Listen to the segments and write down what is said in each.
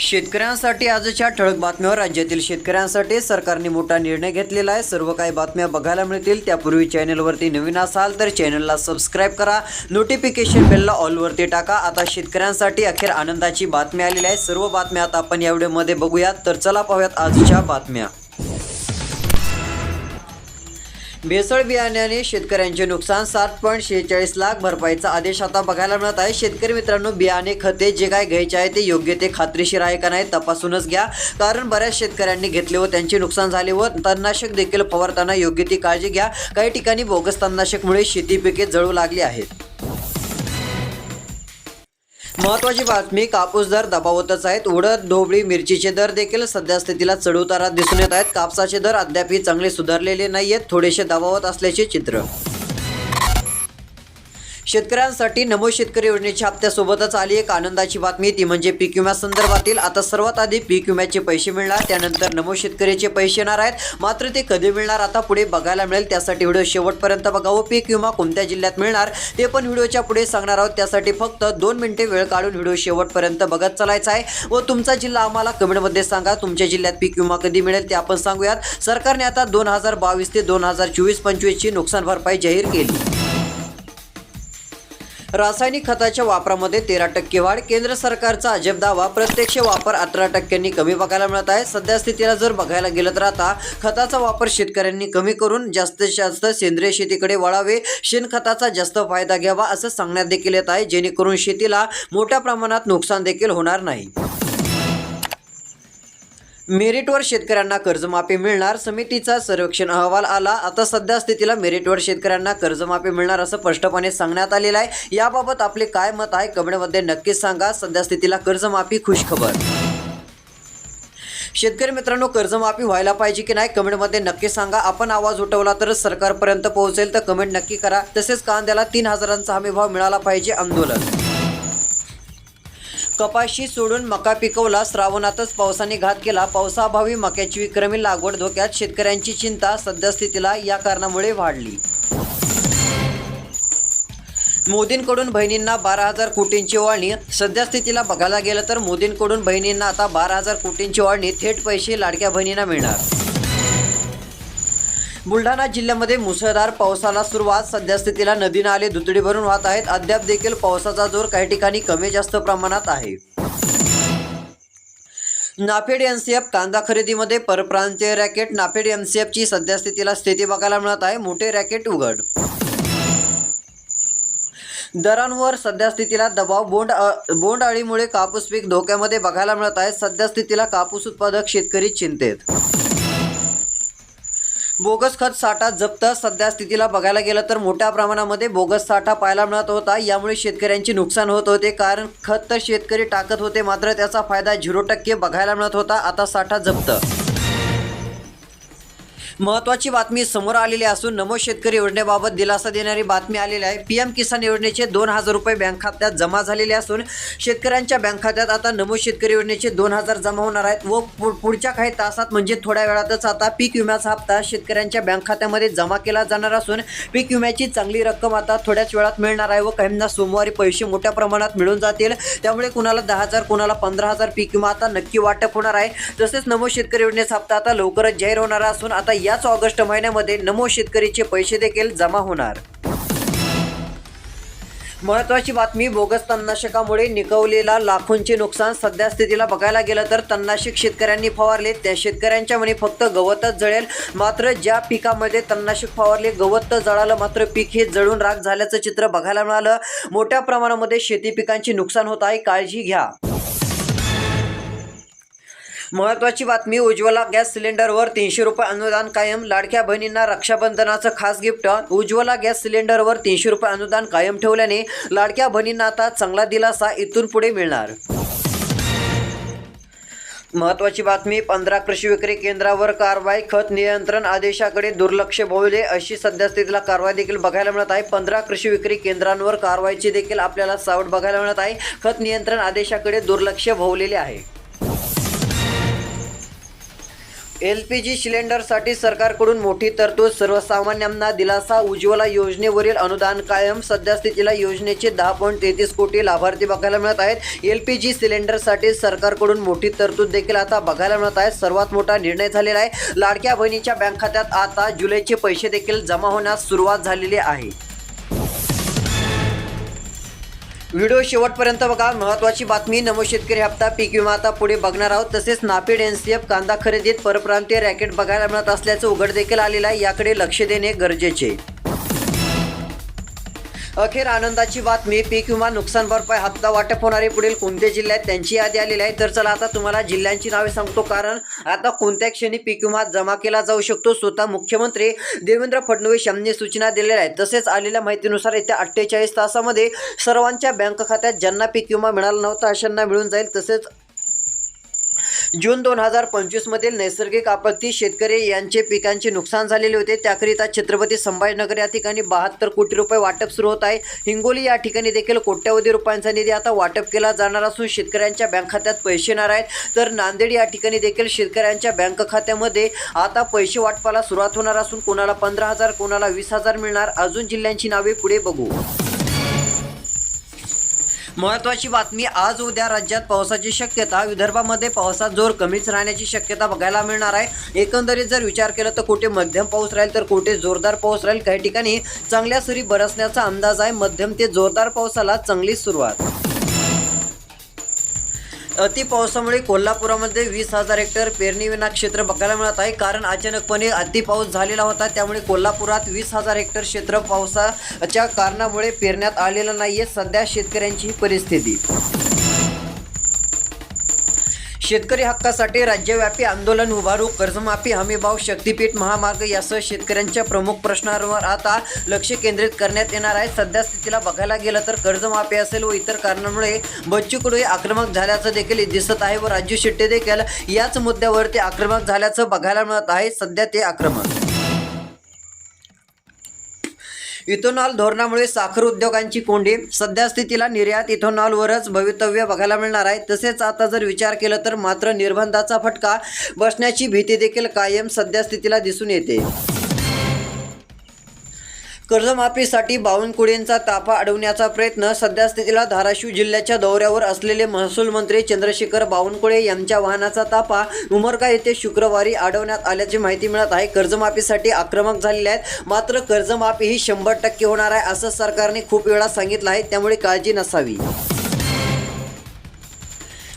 शेतकऱ्यांसाठी आजच्या ठळक बातम्यावर राज्यातील शेतकऱ्यांसाठी सरकारने मोठा निर्णय घेतलेला आहे. सर्व काही बातम्या बघायला मिळतील. त्यापूर्वी चॅनलवरती नवीन असाल तर चॅनलला सबस्क्राईब करा. नोटिफिकेशन बेलला ऑलवरती टाका. आता शेतकऱ्यांसाठी अखेर आनंदाची बातमी आलेली आहे. सर्व बातम्या आता आपण या व्हिडिओमध्ये बघूयात. तर चला पाहूयात आजच्या बातम्या. भेसळ बियाण्याने शेतकऱ्यांचे नुकसान सात पॉईंट शेहेचाळीस लाख भरपाईचा आदेश आता बघायला मिळत आहे. शेतकरी मित्रांनो बियाणे खते जे काय घ्यायचे आहे ते योग्य ते खात्रीशीर आहे का नाही तपासूनच घ्या. कारण बऱ्याच शेतकऱ्यांनी घेतले व त्यांचे नुकसान झाले व तणनाशक देखील फवारताना योग्य ती काळजी घ्या. काही ठिकाणी बोगस तणनाशकमुळे शेती पिके जळू लागली आहेत. महत्वाची बातमी कापूस दर दबावतच आहेत. उडद ढोबळी मिरचीचे दर देखील सध्या स्थितीला चढउतारात दिसून येत आहेत. कापसाचे दर अद्यापही चांगले सुधारलेले नाही आहेत थोडेसे दबावत असल्याचे चित्र शेतकऱ्यांसाठी नमो शेतकरी योजनेच्या हप्त्यासोबतच आली एक आनंदाची बातमी. ती म्हणजे पीक विम्या संदर्भातील आता सर्वात आधी पीक विम्याचे पैसे मिळणार त्यानंतर नमो शेतकऱ्याचे पैसे येणार आहेत. मात्र ते कधी मिळणार आता पुढे बघायला मिळेल. त्यासाठी व्हिडिओ शेवटपर्यंत बघावं पीक विमा कोणत्या जिल्ह्यात मिळणार ते पण व्हिडिओच्या पुढे सांगणार आहोत. त्यासाठी फक्त दोन मिनिटे वेळ काढून व्हिडिओ शेवटपर्यंत बघत चालायचा आहे. व तुमचा जिल्हा आम्हाला कमेंटमध्ये सांगा. तुमच्या जिल्ह्यात पीक विमा कधी मिळेल ते आपण सांगूयात. सरकारने आता दोन हजार बावीस ते दोन हजार चोवीस पंचवीसची नुकसान भरपाई जाहीर केली. रासायनिक खताच्या वापरामध्ये तेरा टक्के वाढ. केंद्र सरकारचा अजब दावा प्रत्यक्ष वापर अठरा टक्क्यांनी कमी बघायला मिळत आहे. सध्या स्थितीला जर बघायला गेलं तर आता खताचा वापर शेतकऱ्यांनी कमी करून जास्तीत जास्त सेंद्रिय शेतीकडे वळावे. शेणखताचा जास्त फायदा घ्यावा असं सांगण्यात देखील येत आहे. जेणेकरून शेतीला मोठ्या प्रमाणात नुकसान देखील होणार नाही. मेरिटवर शेतकऱ्यांना कर्जमाफी मिळणार? समितीचा सर्वेक्षण अहवाल आला. आता सध्या स्थितीला मेरिटवर शेतकऱ्यांना कर्जमाफी मिळणार असं स्पष्टपणे सांगण्यात आलेलं आहे. याबाबत आपले काय मत आहे? कमेंटमध्ये नक्कीच सांगा. सध्या स्थितीला कर्जमाफी खुशखबर. शेतकरी मित्रांनो कर्जमाफी व्हायला पाहिजे की नाही? कमेंटमध्ये नक्की सांगा. आपण आवाज उठवला तरच सरकारपर्यंत पोहोचेल. तर कमेंट नक्की करा. तसेच कांद्याला तीन हजारांचा हमी भाव मिळाला पाहिजे. आंदोलन. कपाशी सोडून मका पिकवला श्रावणातच पावसाने घात केला. पावसाअभावी मक्याची विक्रमी लागवड धोक्यात शेतकऱ्यांची चिंता सद्यस्थितीला या कारणामुळे वाढली. मोदींकडून बहिणींना बारा हजार कोटींची वाळणी सद्यस्थितीला बघायला गेलं तर मोदींकडून बहिणींना आता बारा हजार कोटींची वाळणी थेट पैसे लाडक्या बहिणींना मिळणार. बुलढाणा जिल्ह्यामध्ये मुसळधार पावसाला सुरुवात. सध्या स्थितीला नदी नाले दुतडी भरून वाहत आहेत. अद्याप देखील पावसाचा जोर काही ठिकाणी कमी जास्त प्रमाणात आहे. नाफेड एमसीएफ कांदा खरेदीमध्ये परप्रांतीय रॅकेट नाफेड एमसीएफची सध्यास्थितीला स्थिती बघायला मिळत आहे. मोठे रॅकेट उघड. दरांवर सध्या स्थितीला दबाव. बोंड बोंड अळीमुळे कापूस पीक धोक्यामध्ये बघायला मिळत आहे. सध्यास्थितीला कापूस उत्पादक शेतकरी चिंतेत. बोगस खत साठा जप्त. सध्या स्थितीला बघायला गेलं तर मोठ्या प्रमाणामध्ये बोगस साठा पाहायला मिळत होता. यामुळे शेतकऱ्यांचे नुकसान होत होते. कारण खत तर शेतकरी टाकत होते मात्र त्याचा फायदा झिरो टक्के बघायला मिळत होता. आता साठा जप्त. महत्वाची बातमी समोर आलेली असून नमो शेतकरी योजनेबाबत दिलासा देणारी बातमी आलेली आहे. पी एम किसान योजनेचे दोन हजार रुपये बँक खात्यात जमा झालेले असून शेतकऱ्यांच्या बँक खात्यात आता नमो शेतकरी योजनेचे दोन हजार जमा होणार आहेत व पु- पुढच्या काही तासात म्हणजे थोड्या वेळातच आता पीक विम्याचा हप्ता शेतकऱ्यांच्या बँक खात्यामध्ये जमा केला जाणार असून पीक विम्याची चांगली रक्कम आता थोड्याच वेळात मिळणार आहे व काहींना सोमवारी पैसे मोठ्या प्रमाणात मिळून जातील. त्यामुळे कुणाला दहा हजार कुणाला पंधरा हजार पीक विमा आता नक्की वाटप होणार आहे. तसेच नमो शेतकरी योजनेचा हप्ता आता लवकरच जाहीर होणार असून आता याच ऑगस्ट महिन्यामध्ये नमो शेतकरीचे पैसे देखील जमा होणार. महत्वाची बातमी बोगस तणनाशकामुळे निकवलेला लाखोंचे नुकसान सध्या स्थितीला बघायला गेलं तर तणनाशक शेतकऱ्यांनी फवारले. त्या शेतकऱ्यांच्या म्हणे फक्त गवतच जळेल. मात्र ज्या पिकामध्ये तणनाशक फवारले गवत तर जळालं मात्र पीक हे जळून राख झाल्याचं चित्र बघायला मिळालं. मोठ्या प्रमाणामध्ये शेती पिकांचे नुकसान होत आहे. काळजी घ्या. महत्वाची बातमी उज्ज्वला गॅस सिलेंडरवर तीनशे रुपये अनुदान कायम लाडक्या बहिणींना रक्षाबंधनाचं खास गिफ्ट. उज्ज्वला गॅस सिलेंडरवर तीनशे रुपये अनुदान कायम ठेवल्याने लाडक्या बहिणींना आता चांगला दिलासा इथून पुढे मिळणार. महत्वाची बातमी पंधरा कृषी विक्री केंद्रावर कारवाई खत नियंत्रण आदेशाकडे दुर्लक्ष भोवले अशी सध्या स्थितीला कारवाई देखील बघायला मिळत आहे. पंधरा कृषी विक्री केंद्रांवर कारवाईची देखील आपल्याला सावट बघायला मिळत आहे. खत नियंत्रण आदेशाकडे दुर्लक्ष भोवलेले आहे. एल पी जी सिलेंडरसाठी सरकारकडून मोठी तरतूद सर्वसामान्यांना दिलासा उज्ज्वला योजनेवरील अनुदान कायम सध्यास्थितीला योजनेचे दहा पॉईंट तेहतीस कोटी लाभार्थी बघायला मिळत आहेत. एल पी जी सिलेंडरसाठी सरकारकडून मोठी तरतूद देखील आता बघायला मिळत आहे. सर्वात मोठा निर्णय झालेला आहे. लाडक्या बहिणीच्या बँक खात्यात आता जुलैचे पैसे देखील जमा होण्यास सुरुवात झालेली आहे. व्हिडिओ शेवटपर्यंत बघा. महत्त्वाची बातमी नमो शेतकरी हप्ता पीक विमा आता पुढे बघणार आहोत. तसेच नापेड एन सी एफ कांदा खरेदीत परप्रांतीय रॅकेट बघायला मिळत असल्याचं उघड देखील आलेलं आहे. याकडे लक्ष देणे गरजेचे अखेर आनंदाची बातमी पीक विमा नुकसान भरपाई हप्ता वाटप होणारे पुढील कोणते जिल्हे आहेत त्यांची यादी आलेली आहे. तर चला आता तुम्हाला जिल्ह्यांची नावे सांगतो. कारण आता कोणत्या क्षणी पीक विमा जमा केला जाऊ शकतो? स्वतः मुख्यमंत्री देवेंद्र फडणवीस यांनी सूचना दिलेल्या आहेत. तसेच आलेल्या माहितीनुसार येत्या अठ्ठेचाळीस तासामध्ये सर्वांच्या बँक खात्यात ज्यांना पीक विमा मिळाला नव्हता अशांना मिळून जाईल. तसेच जून दोन हजार पंचवीसमधील नैसर्गिक आपत्ती शेतकरी यांचे पिकांचे नुकसान झालेले होते. त्याकरिता छत्रपती संभाजीनगर या ठिकाणी बहात्तर कोटी रुपये वाटप सुरू होत आहे. हिंगोली या ठिकाणी देखील कोट्यवधी रुपयांचा निधी आता वाटप केला जाणार असून शेतकऱ्यांच्या बँक खात्यात पैसे येणार आहेत. तर नांदेड या ठिकाणी देखील शेतकऱ्यांच्या बँक खात्यामध्ये आता पैसे वाटपाला सुरुवात होणार असून कोणाला पंधरा हजार कोणाला वीस हजार मिळणार. अजून जिल्ह्यांची नावे पुढे बघू. महत्वाची बातमी आज उद्या राज्यात पावसाची शक्यता विदर्भामध्ये पावसात जोर कमीच राहण्याची शक्यता बघायला मिळणार आहे. एकंदरीत जर विचार केला तर कुठे मध्यम पाऊस राहील तर कुठे जोरदार पाऊस राहील? काही ठिकाणी चांगल्या सरी बरसण्याचा अंदाज आहे. मध्यम ते जोरदार पावसाला चांगली सुरुवात. अति पावसामुळे कोल्हापुरामध्ये वीस हजार हेक्टर पेरणीविना क्षेत्र बघायला मिळत आहे. कारण अचानकपणे अति पाऊस झालेला होता त्यामुळे कोल्हापुरात वीस हजार हेक्टर क्षेत्र पावसाच्या कारणामुळे पेरण्यात आलेलं नाहीये सध्या शेतकऱ्यांची ही परिस्थिती. शेतकरी हक्कासाठी राज्यव्यापी आंदोलन उभारू कर्जमाफी हमीभाव शक्तीपीठ महामार्ग यासह शेतकऱ्यांच्या प्रमुख प्रश्नांवर आता लक्ष केंद्रित करण्यात येणार आहे. सध्या स्थितीला बघायला गेलं तर कर्जमाफी असेल व इतर कारणांमुळे बच्चू कडू हे आक्रमक झाल्याचं देखील दिसत आहे व राजू शेट्टी देखील याच मुद्द्यावरती आक्रमक झाल्याचं बघायला मिळत आहे. सध्या ते आक्रमक इथेनॉल धोरणामुळे साखर उद्योगांची कोंडी. सध्यास्थितीला निर्यात इथेनॉलवरच भवितव्य बघायला मिळणार आहे. तसेच आता जर विचार केला तर मात्र निर्बंधाचा फटका बसण्याची भीती देखील कायम सध्यास्थितीला दिसून येते. कर्जमाफीसाठी बावनकुळेंचा ताफा अडवण्याचा प्रयत्न सध्या स्थितीला धाराशिव जिल्ह्याच्या दौऱ्यावर असलेले महसूल मंत्री चंद्रशेखर बावनकुळे यांच्या वाहनाचा ताफा उमरगा येथे शुक्रवारी अडवण्यात आल्याची माहिती मिळत आहे. कर्जमाफीसाठी आक्रमक झालेले आहेत. मात्र कर्जमाफी ही शंभर टक्के होणार आहे असं सरकारने खूप वेळा सांगितलं आहे. त्यामुळे काळजी नसावी.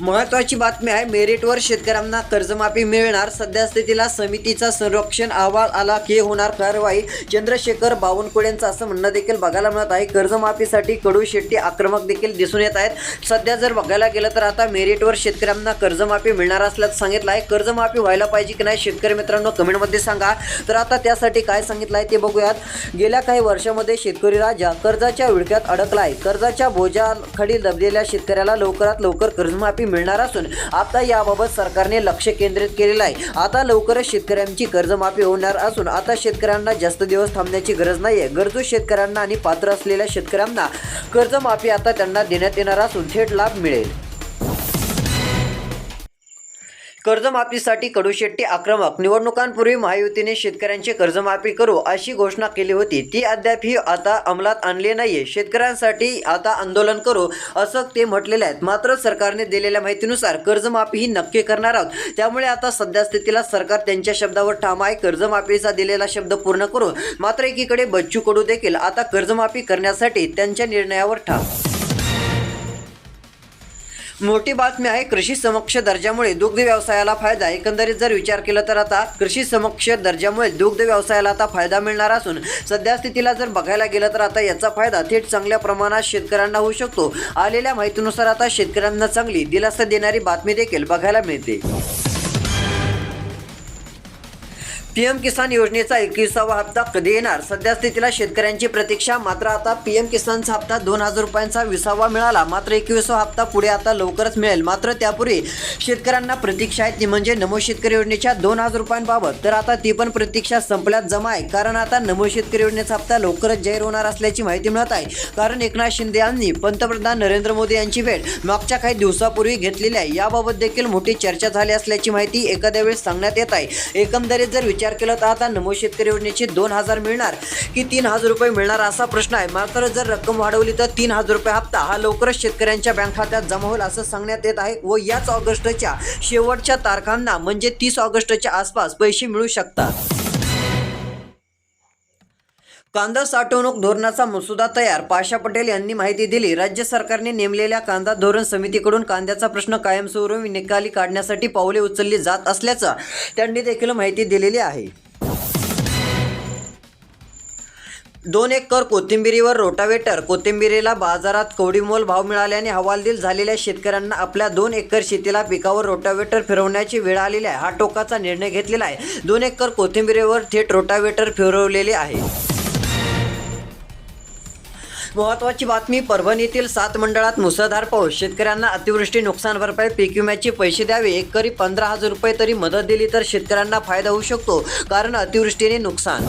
महत्वाची बातमी आहे मेरिटवर शेतकऱ्यांना कर्जमाफी मिळणार. सध्या स्थितीला समितीचा संरक्षण अहवाल आला की होणार कारवाई. चंद्रशेखर बावनकुळेंचं असं म्हणणं देखील बघायला मिळत आहे. कर्जमाफीसाठी कडू शेट्टी आक्रमक देखील दिसून येत आहेत. सध्या जर बघायला गेलं तर आता मेरिटवर शेतकऱ्यांना कर्जमाफी मिळणार असल्याचं सांगितलं आहे. कर्जमाफी व्हायला पाहिजे की नाही शेतकरी मित्रांनो कमेंटमध्ये सांगा. तर आता त्यासाठी काय सांगितलं आहे ते बघूयात. गेल्या काही वर्षामध्ये शेतकरी राजा कर्जाच्या विळख्यात अडकला आहे कर्जाच्या बोजाखाली दबलेल्या शेतकऱ्याला लवकरात लवकर कर्जमाफी मिळणार असून आता याबाबत सरकारने लक्ष केंद्रित केलेलं आहे. आता लवकरच शेतकऱ्यांची कर्जमाफी होणार असून आता शेतकऱ्यांना जास्त दिवस थांबण्याची गरज नाही आहे गरजू शेतकऱ्यांना आणि पात्र असलेल्या शेतकऱ्यांना कर्जमाफी आता त्यांना देण्यात येणार असून थेट लाभ मिळेल. कर्जमाफीसाठी कडूशेट्टी आक्रमक. निवडणुकांपूर्वी महायुतीने शेतकऱ्यांची कर्जमाफी करू अशी घोषणा केली होती. ती अद्याप ही आता अंमलात आणली नाहीये. शेतकऱ्यांसाठी आता आंदोलन करू असं ते म्हटलेले आहेत. मात्र सरकारने दिलेल्या माहितीनुसार कर्जमाफी ही नक्की करणार आहोत. त्यामुळे आता सध्या स्थितीला सरकार त्यांच्या शब्दावर ठाम आहे. कर्जमाफीचा दिलेला शब्द पूर्ण करू. मात्र एकीकडे बच्चू कडू देखील आता कर्जमाफी करण्यासाठी त्यांच्या निर्णयावर ठाम. मोठी बातमी आहे कृषी समक्ष दर्जामुळे दुग्ध व्यवसायाला फायदा. एकंदरीत जर विचार केला तर आता कृषी समक्ष दर्जामुळे दुग्ध व्यवसायाला आता फायदा मिळणार असून सध्या स्थितीला जर बघायला गेलं तर आता याचा फायदा थेट चांगल्या प्रमाणात शेतकऱ्यांना होऊ शकतो. आलेल्या माहितीनुसार आता शेतकऱ्यांना चांगली दिलासा देणारी बातमी देखील बघायला मिळते. पीएम किसान योजनेचा एकविसावा हप्ता कधी येणार? सध्यास्थितीला शेतकऱ्यांची प्रतीक्षा मात्र आता पीएम किसानचा हप्ता दोन हजार रुपयांचा विसावा मिळाला. मात्र एकविसावा हप्ता पुढे आता लवकरच मिळेल. मात्र त्यापूर्वी शेतकऱ्यांना प्रतीक्षा आहे ती म्हणजे नमो शेतकरी योजनेच्या दोन हजार रुपयांबाबत. तर आता ती पण प्रतीक्षा संपल्यात जमा आहे. कारण आता नमो शेतकरी योजनेचा हप्ता लवकरच जाहीर होणार असल्याची माहिती मिळत आहे. कारण एकनाथ शिंदे यांनी पंतप्रधान नरेंद्र मोदी यांची भेट मागच्या काही दिवसापूर्वी घेतलेली आहे. याबाबत देखील मोठी चर्चा झाली असल्याची माहिती एखाद्या वेळेस सांगण्यात येत आहे. एकंदरीत जर विचार केला तर आता नमो शेतकरी योजनेचे दोन हजार मिळणार की तीन हजार रुपये मिळणार असा प्रश्न आहे. मात्र जर रक्कम वाढवली तर तीन हजार रुपये हप्ता हा लवकरच शेतकऱ्यांच्या बँक खात्यात जमा होईल असं सांगण्यात येत आहे व याच ऑगस्टच्या शेवटच्या तारखांना म्हणजे तीस ऑगस्टच्या आसपास पैसे मिळू शकतात. कांदा साठवणूक धोरणाचा मसुदा तयार पाशा पटेल यांनी माहिती दिली. राज्य सरकारने नेमलेल्या कांदा धोरण समितीकडून कांद्याचा प्रश्न कायमस्वरूपी निकाली काढण्यासाठी पावले उचलली जात असल्याचं त्यांनी देखील माहिती दिलेली आहे. दोन एकर कोथिंबिरीवर रोटावेटर कोथिंबिरीला बाजारात कवडीमोल भाव मिळाल्याने हवालदिल झालेल्या शेतकऱ्यांना आपल्या दोन एकर शेतीला पिकावर रोटावेटर फिरवण्याची वेळ आलेली आहे. हा टोकाचा निर्णय घेतलेला आहे. दोन एकर कोथिंबिरीवर थेट रोटावेटर फिरवलेले आहे. महत्वाची बातमी परभणीतील सात मंडळात मुसळधार पाऊस. शेतकऱ्यांना अतिवृष्टी नुकसान भरपाई पीक विम्याचे पैसे द्यावे. एकरी पंधरा हजार रुपये तरी मदत दिली तर शेतकऱ्यांना फायदा होऊ शकतो कारण अतिवृष्टीने नुकसान.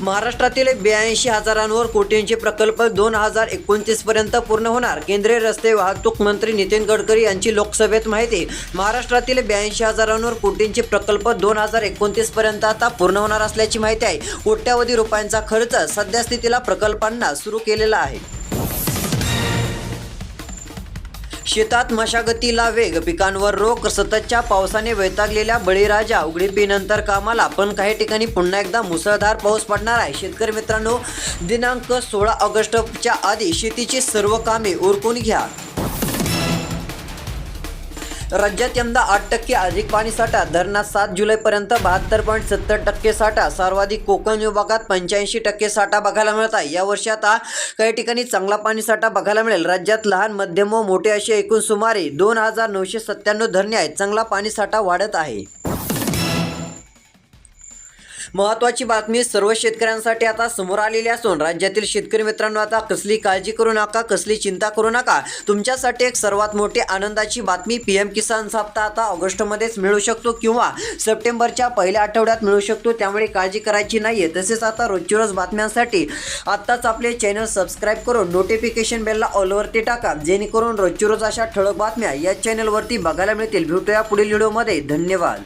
महाराष्ट्रातील ब्याऐंशी हजारांवर कोटींचे प्रकल्प दोन हजार एकोणतीस पर्यंत पूर्ण होणार. केंद्रीय रस्ते वाहतूक मंत्री नितीन गडकरी यांची लोकसभेत माहिती. महाराष्ट्रातील ब्याऐंशी हजारांवर कोटींचे प्रकल्प दोन हजार एकोणतीस पर्यंत आता पूर्ण होणार असल्याची माहिती आहे. कोट्यावधी रुपयांचा खर्च सध्या स्थितीला प्रकल्पांना सुरू केलेला आहे. शेतात मशागतीला वेग पिकांवर रोग सततच्या पावसाने वैतागलेल्या बळीराजा उघडीपीनंतर कामाला. पण काही ठिकाणी पुन्हा एकदा मुसळधार पाऊस पडणार आहे. शेतकरी मित्रांनो दिनांक सोळा ऑगस्टच्या आधी शेतीची सर्व कामे उरकून घ्या. राज्यात यंदा आठ टक्के अधिक पाणी साठा धरणात सात जुलैपर्यंत बहात्तर पॉईंट सत्तर टक्के साठा. सर्वाधिक कोकण विभागात पंच्याऐंशी टक्के साठा बघायला मिळत आहे. यावर्षी आता काही ठिकाणी चांगला पाणी साठा बघायला मिळेल. राज्यात लहान मध्यम व मोठे असे एकूण सुमारे दोन हजार नऊशे सत्त्याण्णव धरणे आहेत. चांगला पाणी साठा वाढत आहे. महत्वाची बातमी सर्व शेतकऱ्यांसाठी आता समोर आलेली असून राज्यातील शेतकरी मित्रांनो आता कसली काळजी करू नका कसली चिंता करू नका. तुमच्यासाठी एक सर्वात मोठी आनंदाची बातमी पी एम किसान हप्ता आता ऑगस्टमध्येच मिळू शकतो किंवा सप्टेंबरच्या पहिल्या आठवड्यात मिळू शकतो. त्यामुळे काळजी करायची नाही आहे तसेच आता रोजची रोज बातम्यांसाठी आत्ताच आपले चॅनल सबस्क्राईब करून नोटिफिकेशन बेलला ऑलवरती टाका. जेणेकरून रोजची रोज अशा ठळक बातम्या या चॅनलवरती बघायला मिळतील. भेटूया पुढील व्हिडिओमध्ये. धन्यवाद.